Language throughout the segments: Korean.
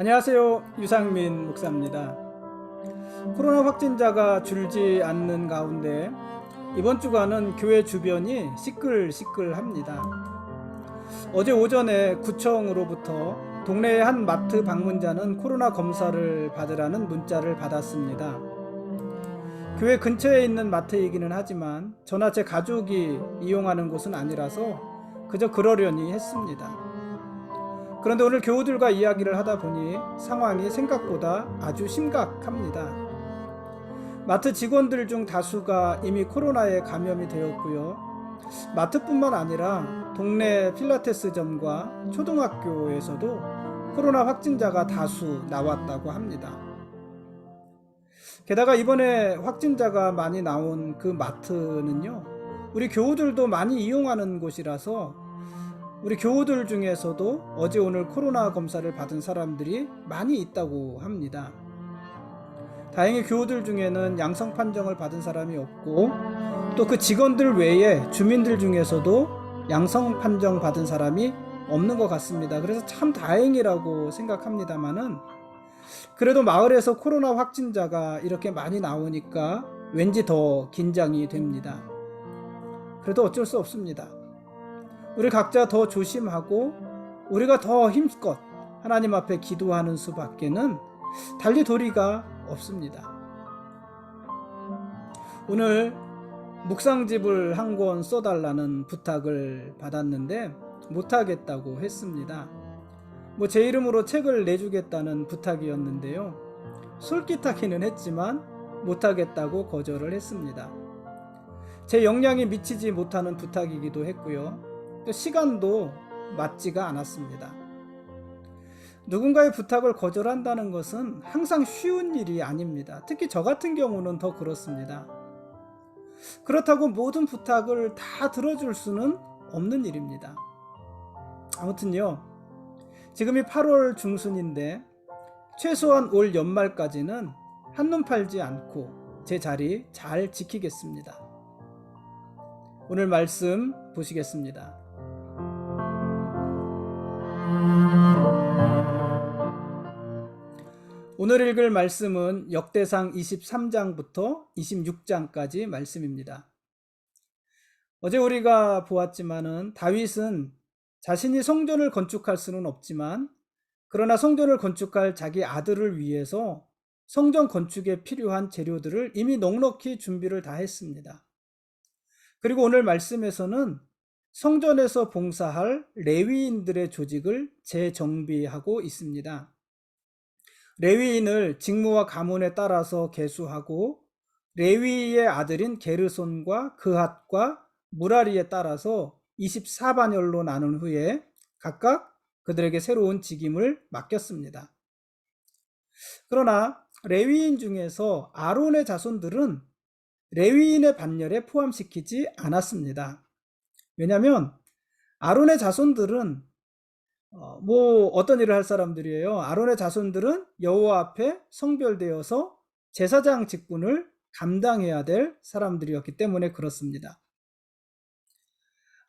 안녕하세요. 유상민 목사입니다. 코로나 확진자가 줄지 않는 가운데 이번 주간은 교회 주변이 시끌시끌합니다. 어제 오전에 구청으로부터 동네의 한 마트 방문자는 코로나 검사를 받으라는 문자를 받았습니다. 교회 근처에 있는 마트이기는 하지만 저나 제 가족이 이용하는 곳은 아니라서 그저 그러려니 했습니다. 그런데 오늘 교우들과 이야기를 하다 보니 상황이 생각보다 아주 심각합니다. 마트 직원들 중 다수가 이미 코로나에 감염이 되었고요. 마트뿐만 아니라 동네 필라테스점과 초등학교에서도 코로나 확진자가 다수 나왔다고 합니다. 게다가 이번에 확진자가 많이 나온 그 마트는요, 우리 교우들도 많이 이용하는 곳이라서 우리 교우들 중에서도 어제 오늘 코로나 검사를 받은 사람들이 많이 있다고 합니다. 다행히 교우들 중에는 양성 판정을 받은 사람이 없고 또 그 직원들 외에 주민들 중에서도 양성 판정 받은 사람이 없는 것 같습니다. 그래서 참 다행이라고 생각합니다만은 그래도 마을에서 코로나 확진자가 이렇게 많이 나오니까 왠지 더 긴장이 됩니다. 그래도 어쩔 수 없습니다. 우리 각자 더 조심하고 우리가 더 힘껏 하나님 앞에 기도하는 수밖에는 달리 도리가 없습니다. 오늘 묵상집을 한 권 써달라는 부탁을 받았는데 못하겠다고 했습니다. 뭐 제 이름으로 책을 내주겠다는 부탁이었는데요. 솔깃하기는 했지만 못하겠다고 거절을 했습니다. 제 역량이 미치지 못하는 부탁이기도 했고요. 또 시간도 맞지가 않았습니다. 누군가의 부탁을 거절한다는 것은 항상 쉬운 일이 아닙니다. 특히 저 같은 경우는 더 그렇습니다. 그렇다고 모든 부탁을 다 들어줄 수는 없는 일입니다. 아무튼요, 지금이 8월 중순인데 최소한 올 연말까지는 한눈 팔지 않고 제 자리 잘 지키겠습니다. 오늘 말씀 보시겠습니다. 오늘 읽을 말씀은 역대상 23장부터 26장까지 말씀입니다. 어제 우리가 보았지만은 다윗은 자신이 성전을 건축할 수는 없지만 그러나 성전을 건축할 자기 아들을 위해서 성전 건축에 필요한 재료들을 이미 넉넉히 준비를 다 했습니다. 그리고 오늘 말씀에서는 성전에서 봉사할 레위인들의 조직을 재정비하고 있습니다. 레위인을 직무와 가문에 따라서 계수하고 레위의 아들인 게르손과 그핫과 무라리에 따라서 24반열로 나눈 후에 각각 그들에게 새로운 직임을 맡겼습니다. 그러나 레위인 중에서 아론의 자손들은 레위인의 반열에 포함시키지 않았습니다. 왜냐하면 아론의 자손들은 어, 뭐 어떤 일을 할 사람들이에요. 아론의 자손들은 여호와 앞에 성별되어서 제사장 직분을 감당해야 될 사람들이었기 때문에 그렇습니다.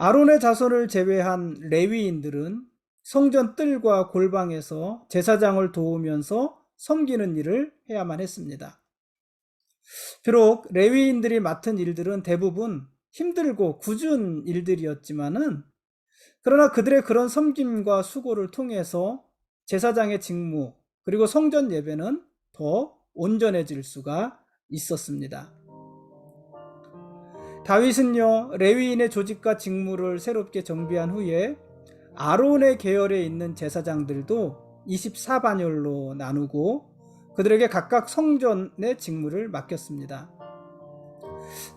아론의 자손을 제외한 레위인들은 성전 뜰과 골방에서 제사장을 도우면서 섬기는 일을 해야만 했습니다. 비록 레위인들이 맡은 일들은 대부분 힘들고 굳은 일들이었지만은 그러나 그들의 그런 섬김과 수고를 통해서 제사장의 직무 그리고 성전 예배는 더 온전해질 수가 있었습니다. 다윗은요 레위인의 조직과 직무를 새롭게 정비한 후에 아론의 계열에 있는 제사장들도 24반열로 나누고 그들에게 각각 성전의 직무를 맡겼습니다.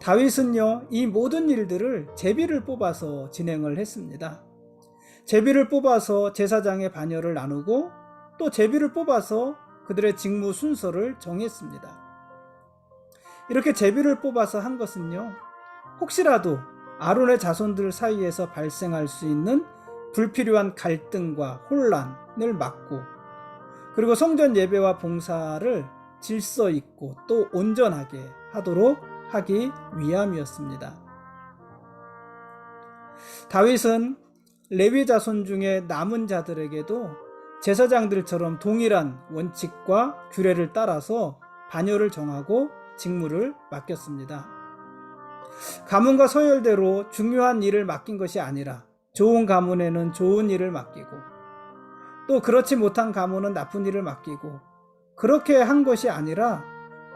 다윗은요 이 모든 일들을 제비를 뽑아서 진행을 했습니다. 제비를 뽑아서 제사장의 반열을 나누고 또 제비를 뽑아서 그들의 직무 순서를 정했습니다. 이렇게 제비를 뽑아서 한 것은요, 혹시라도 아론의 자손들 사이에서 발생할 수 있는 불필요한 갈등과 혼란을 막고 그리고 성전 예배와 봉사를 질서 있고 또 온전하게 하도록 하기 위함이었습니다. 다윗은 레위 자손 중에 남은 자들에게도 제사장들처럼 동일한 원칙과 규례를 따라서 반열을 정하고 직무를 맡겼습니다. 가문과 서열대로 중요한 일을 맡긴 것이 아니라 좋은 가문에는 좋은 일을 맡기고 또 그렇지 못한 가문은 나쁜 일을 맡기고 그렇게 한 것이 아니라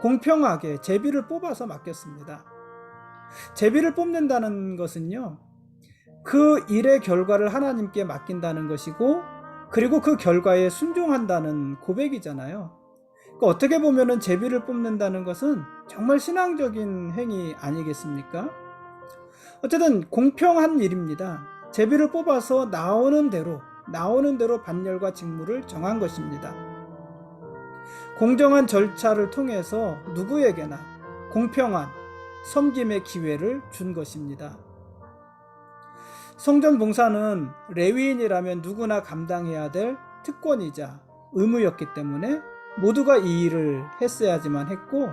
공평하게 제비를 뽑아서 맡겼습니다. 제비를 뽑는다는 것은요, 그 일의 결과를 하나님께 맡긴다는 것이고, 그리고 그 결과에 순종한다는 고백이잖아요. 그러니까 어떻게 보면은 제비를 뽑는다는 것은 정말 신앙적인 행위 아니겠습니까? 어쨌든 공평한 일입니다. 제비를 뽑아서 나오는 대로, 나오는 대로 반열과 직무를 정한 것입니다. 공정한 절차를 통해서 누구에게나 공평한 섬김의 기회를 준 것입니다. 성전 봉사는 레위인이라면 누구나 감당해야 될 특권이자 의무였기 때문에 모두가 이 일을 했어야지만 했고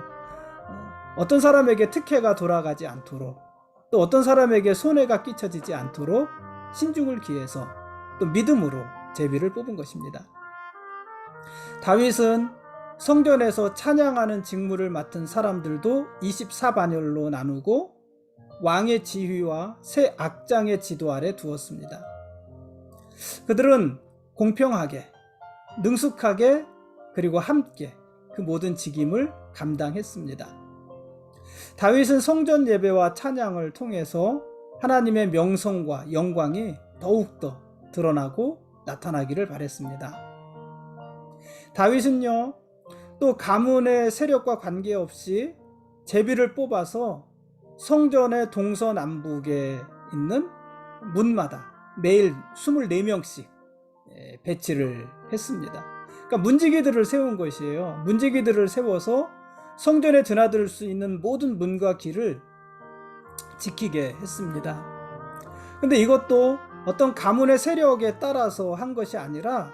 어떤 사람에게 특혜가 돌아가지 않도록 또 어떤 사람에게 손해가 끼쳐지지 않도록 신중을 기해서 또 믿음으로 제비를 뽑은 것입니다. 다윗은 성전에서 찬양하는 직무를 맡은 사람들도 24반열로 나누고 왕의 지휘와 새 악장의 지도 아래 두었습니다. 그들은 공평하게, 능숙하게, 그리고 함께 그 모든 직임을 감당했습니다. 다윗은 성전 예배와 찬양을 통해서 하나님의 명성과 영광이 더욱더 드러나고 나타나기를 바랬습니다. 다윗은요, 또 가문의 세력과 관계없이 제비를 뽑아서 성전의 동서남북에 있는 문마다 매일 24명씩 배치를 했습니다. 그러니까 문지기들을 세운 것이에요. 문지기들을 세워서 성전에 드나들 수 있는 모든 문과 길을 지키게 했습니다. 근데 이것도 어떤 가문의 세력에 따라서 한 것이 아니라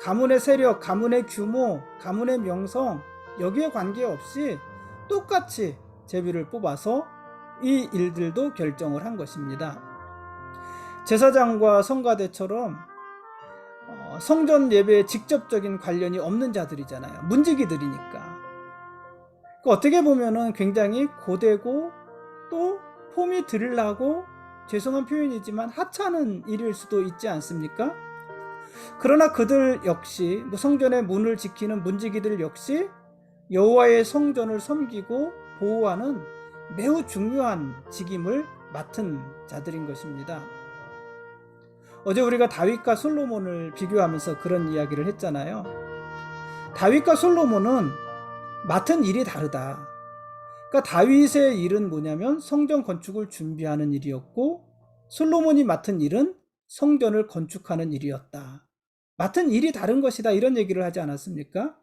가문의 세력, 가문의 규모, 가문의 명성 여기에 관계없이 똑같이 제비를 뽑아서 이 일들도 결정을 한 것입니다. 제사장과 성가대처럼 어, 성전 예배에 직접적인 관련이 없는 자들이잖아요. 문지기들이니까. 그 어떻게 보면은 굉장히 고되고 또 폼이 들라고 죄송한 표현이지만 하찮은 일일 수도 있지 않습니까? 그러나 그들 역시 뭐 성전의 문을 지키는 문지기들 역시 여호와의 성전을 섬기고 보호하는 매우 중요한 직임을 맡은 자들인 것입니다. 어제 우리가 다윗과 솔로몬을 비교하면서 그런 이야기를 했잖아요. 다윗과 솔로몬은 맡은 일이 다르다. 그러니까 다윗의 일은 뭐냐면 성전 건축을 준비하는 일이었고 솔로몬이 맡은 일은 성전을 건축하는 일이었다. 맡은 일이 다른 것이다. 이런 얘기를 하지 않았습니까?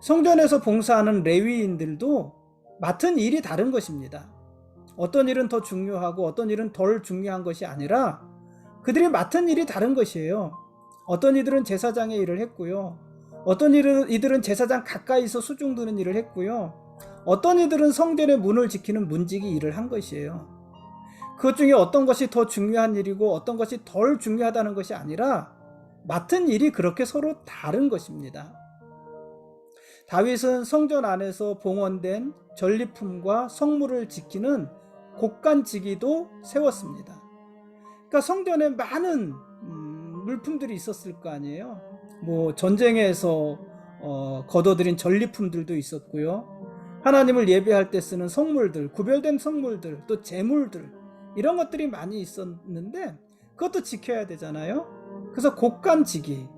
성전에서 봉사하는 레위인들도 맡은 일이 다른 것입니다. 어떤 일은 더 중요하고 어떤 일은 덜 중요한 것이 아니라 그들이 맡은 일이 다른 것이에요. 어떤 이들은 제사장의 일을 했고요. 어떤 이들은, 제사장 가까이서 수중 두는 일을 했고요. 어떤 이들은 성전의 문을 지키는 문지기 일을 한 것이에요. 그것 중에 어떤 것이 더 중요한 일이고 어떤 것이 덜 중요하다는 것이 아니라 맡은 일이 그렇게 서로 다른 것입니다. 다윗은 성전 안에서 봉헌된 전리품과 성물을 지키는 곡간지기도 세웠습니다. 그러니까 성전에 많은 음, 물품들이 있었을 거 아니에요. 뭐 전쟁에서 어, 거둬들인 전리품들도 있었고요. 하나님을 예배할 때 쓰는 성물들, 구별된 성물들, 또 재물들 이런 것들이 많이 있었는데 그것도 지켜야 되잖아요. 그래서 곡간지기들도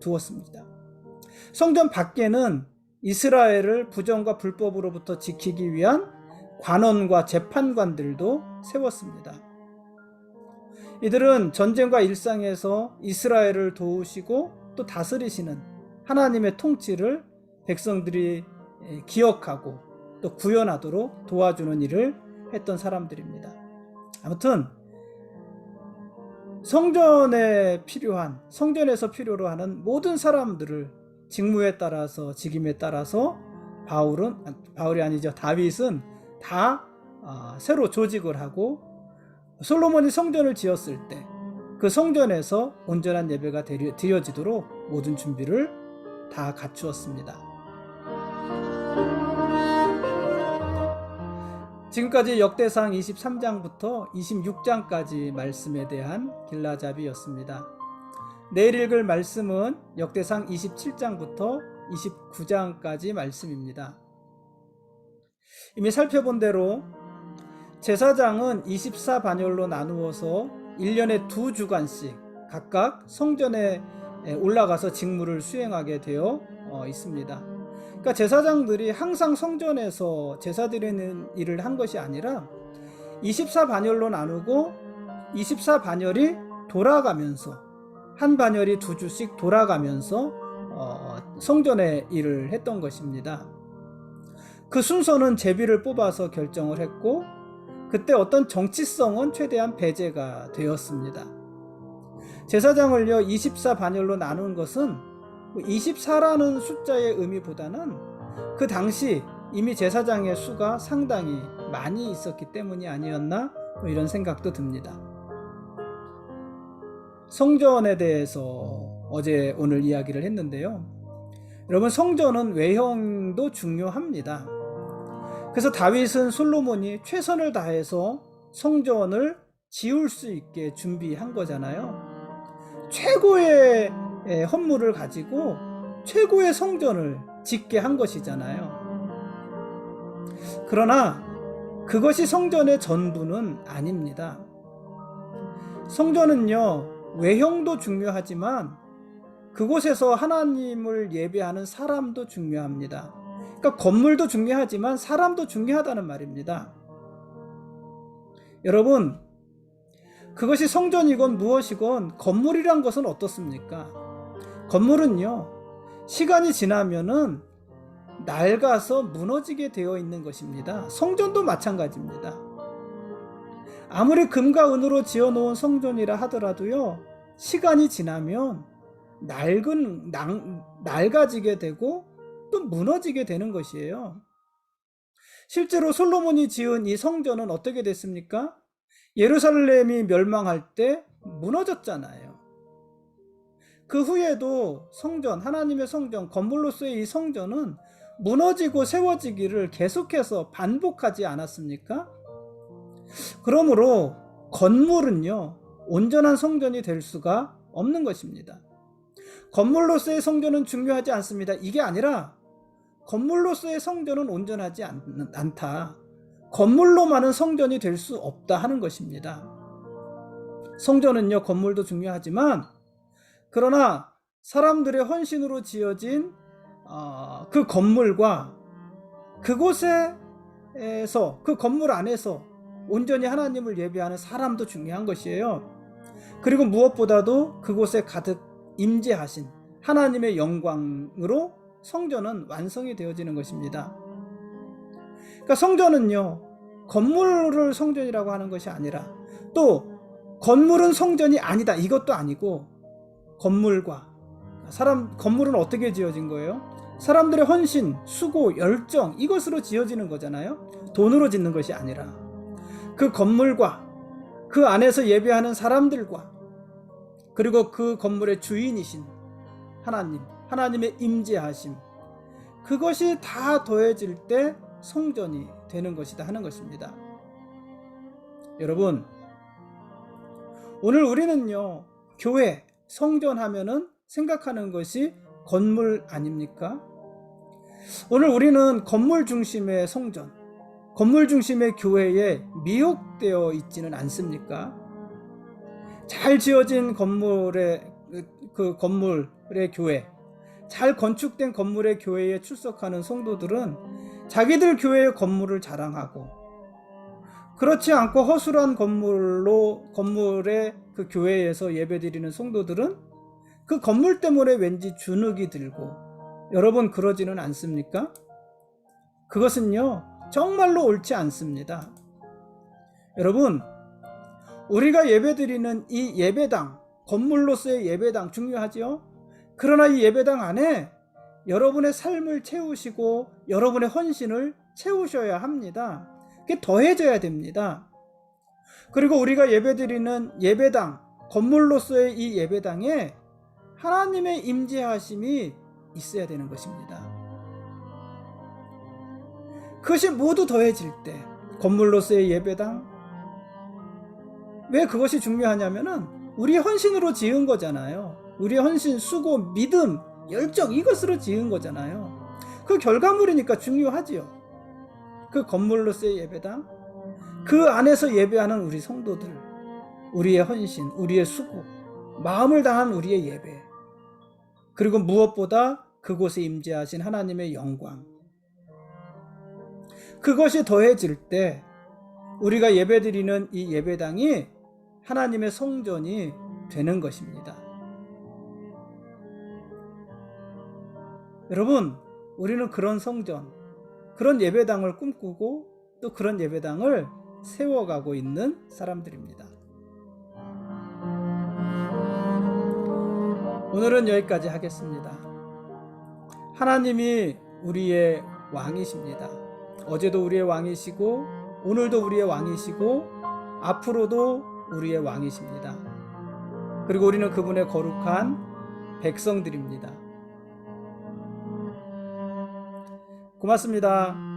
두었습니다. 성전 밖에는 이스라엘을 부정과 불법으로부터 지키기 위한 관원과 재판관들도 세웠습니다. 이들은 전쟁과 일상에서 이스라엘을 도우시고 또 다스리시는 하나님의 통치를 백성들이 기억하고 또 구현하도록 도와주는 일을 했던 사람들입니다. 아무튼 성전에 필요한 성전에서 필요로 하는 모든 사람들을 직무에 따라서 직임에 따라서 바울은 아, 바울이 아니죠 다윗은 다 아, 새로 조직을 하고 솔로몬이 성전을 지었을 때 그 성전에서 온전한 예배가 드려- 드려지도록 모든 준비를 다 갖추었습니다. 지금까지 역대상 23장부터 26장까지 말씀에 대한 길라잡이였습니다. 내일 읽을 말씀은 역대상 27장부터 29장까지 말씀입니다. 이미 살펴본 대로 제사장은 24반열로 나누어서 1년에 두 주간씩 각각 성전에 올라가서 직무를 수행하게 되어 어, 있습니다. 그러니까 제사장들이 항상 성전에서 제사 드리는 일을 한 것이 아니라 24반열로 나누고 24반열이 돌아가면서 한 반열이 두 주씩 돌아가면서 어, 성전의 일을 했던 것입니다. 그 순서는 제비를 뽑아서 결정을 했고 그때 어떤 정치성은 최대한 배제가 되었습니다. 제사장을요 24반열로 나눈 것은 24라는 숫자의 의미보다는 그 당시 이미 제사장의 수가 상당히 많이 있었기 때문이 아니었나 뭐 이런 생각도 듭니다. 성전에 대해서 어제 오늘 이야기를 했는데요. 여러분 성전은 외형도 중요합니다. 그래서 다윗은 솔로몬이 최선을 다해서 성전을 지을 수 있게 준비한 거잖아요. 최고의 예, 헌물을 가지고 최고의 성전을 짓게 한 것이잖아요. 그러나 그것이 성전의 전부는 아닙니다. 성전은요, 외형도 중요하지만 그곳에서 하나님을 예배하는 사람도 중요합니다. 그러니까 건물도 중요하지만 사람도 중요하다는 말입니다. 여러분, 그것이 성전이건 무엇이건 건물이란 것은 어떻습니까? 건물은요, 시간이 지나면은 낡아서 무너지게 되어 있는 것입니다. 성전도 마찬가지입니다. 아무리 금과 은으로 지어 놓은 성전이라 하더라도요, 시간이 지나면 낡은, 낭, 낡아지게 되고 또 무너지게 되는 것이에요. 실제로 솔로몬이 지은 이 성전은 어떻게 됐습니까? 예루살렘이 멸망할 때 무너졌잖아요. 그 후에도 성전, 하나님의 성전, 건물로서의 이 성전은 무너지고 세워지기를 계속해서 반복하지 않았습니까? 그러므로 건물은요, 온전한 성전이 될 수가 없는 것입니다. 건물로서의 성전은 중요하지 않습니다. 이게 아니라 건물로서의 성전은 온전하지 않, 않다. 건물로만은 성전이 될 수 없다 하는 것입니다. 성전은요, 건물도 중요하지만, 그러나 사람들의 헌신으로 지어진 어, 그 건물과 그곳에서, 그 건물 안에서 온전히 하나님을 예배하는 사람도 중요한 것이에요. 그리고 무엇보다도 그곳에 가득 임재하신 하나님의 영광으로 성전은 완성이 되어지는 것입니다. 그러니까 성전은요, 건물을 성전이라고 하는 것이 아니라 또 건물은 성전이 아니다. 이것도 아니고 건물과 사람 건물은 어떻게 지어진 거예요? 사람들의 헌신, 수고, 열정 이것으로 지어지는 거잖아요. 돈으로 짓는 것이 아니라 그 건물과 그 안에서 예배하는 사람들과 그리고 그 건물의 주인이신 하나님, 하나님의 임재하심 그것이 다 더해질 때 성전이 되는 것이다 하는 것입니다. 여러분, 오늘 우리는요, 교회, 성전 하면은 생각하는 것이 건물 아닙니까? 오늘 우리는 건물 중심의 성전, 건물 중심의 교회에 미혹되어 있지는 않습니까? 잘 지어진 건물의 그 건물의 교회, 잘 건축된 건물의 교회에 출석하는 성도들은 자기들 교회의 건물을 자랑하고 그렇지 않고 허술한 건물로 건물의 그 교회에서 예배드리는 성도들은 그 건물 때문에 왠지 주눅이 들고 여러분 그러지는 않습니까? 그것은요 정말로 옳지 않습니다. 여러분 우리가 예배드리는 이 예배당, 건물로서의 예배당 중요하지요? 그러나 이 예배당 안에 여러분의 삶을 채우시고 여러분의 헌신을 채우셔야 합니다. 그게 더해져야 됩니다. 그리고 우리가 예배드리는 예배당, 건물로서의 이 예배당에 하나님의 임재하심이 있어야 되는 것입니다. 그것이 모두 더해질 때 건물로서의 예배당 왜 그것이 중요하냐면은 우리 헌신으로 지은 거잖아요. 우리 헌신, 수고, 믿음, 열정 이것으로 지은 거잖아요. 그 결과물이니까 중요하지요. 그 건물로서의 예배당, 그 안에서 예배하는 우리 성도들, 우리의 헌신, 우리의 수고, 마음을 다한 우리의 예배, 그리고 무엇보다 그곳에 임재하신 하나님의 영광. 그것이 더해질 때 우리가 예배드리는 이 예배당이 하나님의 성전이 되는 것입니다. 여러분, 우리는 그런 성전, 그런 예배당을 꿈꾸고 또 그런 예배당을 세워가고 있는 사람들입니다. 오늘은 여기까지 하겠습니다. 하나님이 우리의 왕이십니다. 어제도 우리의 왕이시고, 오늘도 우리의 왕이시고, 앞으로도 우리의 왕이십니다. 그리고 우리는 그분의 거룩한 백성들입니다. 고맙습니다.